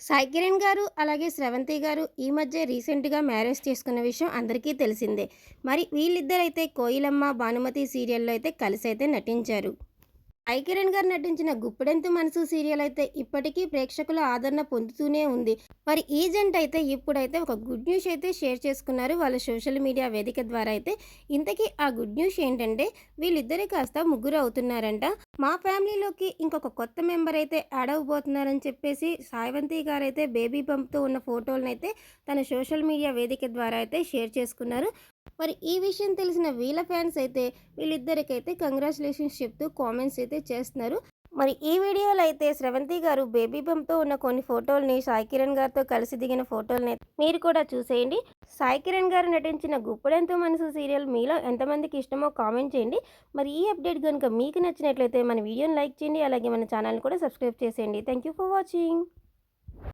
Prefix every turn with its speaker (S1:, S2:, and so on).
S1: సాయి కిరణ్ గారు అలాగే స్రవంతి గారు ఈ మధ్య రీసెంట్గా మ్యారేజ్ చేసుకున్న విషయం అందరికీ తెలిసిందే. మరి వీళ్ళిద్దరైతే కోయిలమ్మ భానుమతి సీరియల్లో అయితే కలిసి అయితే నటించారు. ఐకిరణ్ గారు నటించిన గుప్పెడంతు మనసు సీరియల్ అయితే ఇప్పటికీ ప్రేక్షకుల ఆదరణ పొందుతూనే ఉంది. మరి ఈ జంట అయితే ఇప్పుడైతే ఒక గుడ్ న్యూస్ అయితే షేర్ చేసుకున్నారు. వాళ్ళ సోషల్ మీడియా వేదిక ద్వారా అయితే ఇంతకీ ఆ గుడ్ న్యూస్ ఏంటంటే వీళ్ళిద్దరే కాస్త ముగ్గురు అవుతున్నారంట. మా ఫ్యామిలీలోకి ఇంకొక కొత్త మెంబర్ అయితే యాడ్ అవ్వబోతున్నారని చెప్పేసి సాయివంతి గారు అయితే బేబీ బంప్తో ఉన్న ఫోటోలను అయితే తన సోషల్ మీడియా వేదిక ద్వారా అయితే షేర్ చేసుకున్నారు. మరి ఈ విషయం తెలిసిన వీళ్ళ ఫ్యాన్స్ అయితే వీళ్ళిద్దరికైతే కంగ్రాచులేషన్స్ చెప్తూ కామెంట్స్ అయితే చేస్తున్నారు. మరి ఈ వీడియోలో అయితే స్రవంతి గారు బేబీ బంప్తో ఉన్న కొన్ని ఫోటోల్ని సాయి కిరణ్ గారితో కలిసి దిగిన ఫోటోల్ని మీరు కూడా చూసేయండి. సాయి కిరణ్ గారు నటించిన గుప్పడంతో మనసు సీరియల్ మీలో ఎంతమందికి ఇష్టమో కామెంట్ చేయండి. మరి ఈ అప్డేట్ కనుక మీకు నచ్చినట్లయితే మన వీడియోని లైక్ చేయండి. అలాగే మన ఛానల్ని కూడా సబ్స్క్రైబ్ చేసేయండి. Thank you for watching.